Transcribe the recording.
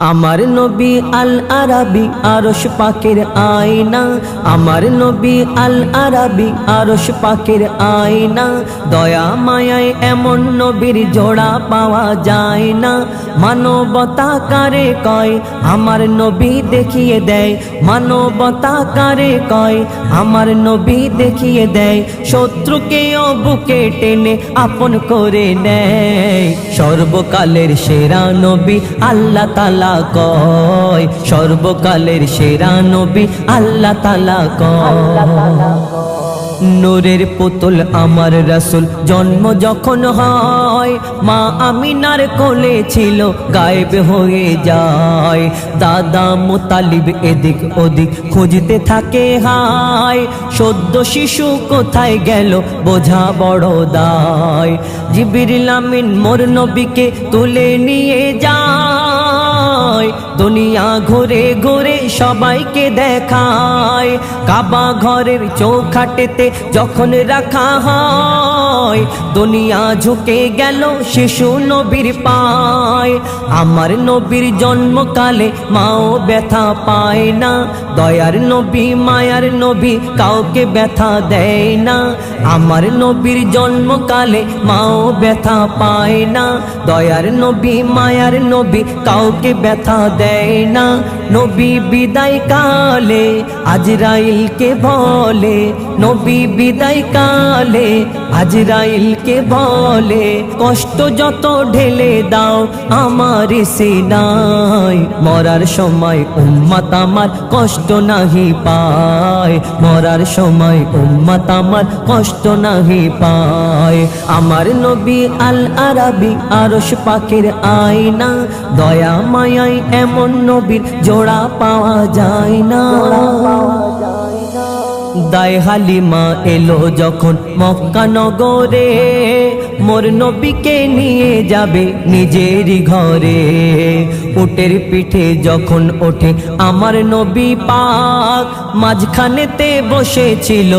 আমার নবী আল আরাবি আরশ পাকের আয়না। আমার নবী আল আরাবি আরশ পাকের আয়না। দয়া মায়ায় এমন নবীর জোড়া পাওয়া যায় না। মানবতা কারে কয়? আমার নবী দেখিয়ে দেয়। মানবতা কারে কয়? আমার নবী দেখিয়ে দেয়। শত্রুকেও বুকে টেনে আপন করে নেয়। সর্বকালের সেরা নবী আল্লাহ তালা কয়, সর্বকালের সেরা নবী আল্লাহ তালা কয়। পুতুল আমার রাসুল জন্ম যখন হয়, মা আমিনার কোলে ছিল, গায়েব হয়ে যায়। দাদা মোতালিব এদিক ওদিক খুঁজতে থাকে হায় সদ্য শিশু কোথায় গেল বোঝা বড় দায়। জিবির আমিন মোর নবীকে তুলে নিয়ে যায়। দুনিয়া ঘুরে ঘুরে সবাইকে দেখায়। কাবা ঘরের চৌখাটেতে যখন রাখা হয় দুনিয়া ঝুঁকে গেল শিশু নবীর পায়। আমার নবীর জন্মকালে মাও ব্যথা পায় না, দয়ার নবী, মায়ার নবী কাউকে ব্যথা দেয় না। আমার নবীর জন্মকালে মাও ব্যথা পায় না, দয়ার নবী, মায়ার নবী কাউকে ব্যথা দেয় না। নবী বিদায় কালে আজরাইলকে বলে, নবী বিদায় কালে আজরাইলকে বলে, কষ্ট যত ঢেলে দাও আমার সিনাই। মরার সময় উম্মত আমার কষ্ট নাহি পায়। মরার সময় উম্মত আমার কষ্ট নাহি পায়। আমার নবী আল আরাবি আরশ পাকের আয়না, দয়া মায়াই এমন নবীর জোড়া পাওয়া যায় না। দায় হালিমা এলো যখন মক্কা নগরে। মোর নবীকে নিয়ে যাবে নিজেরই ঘরে। উটের পিঠে যখন ওঠে আমার নবী পাক, মাঝখানেতে বসেছিল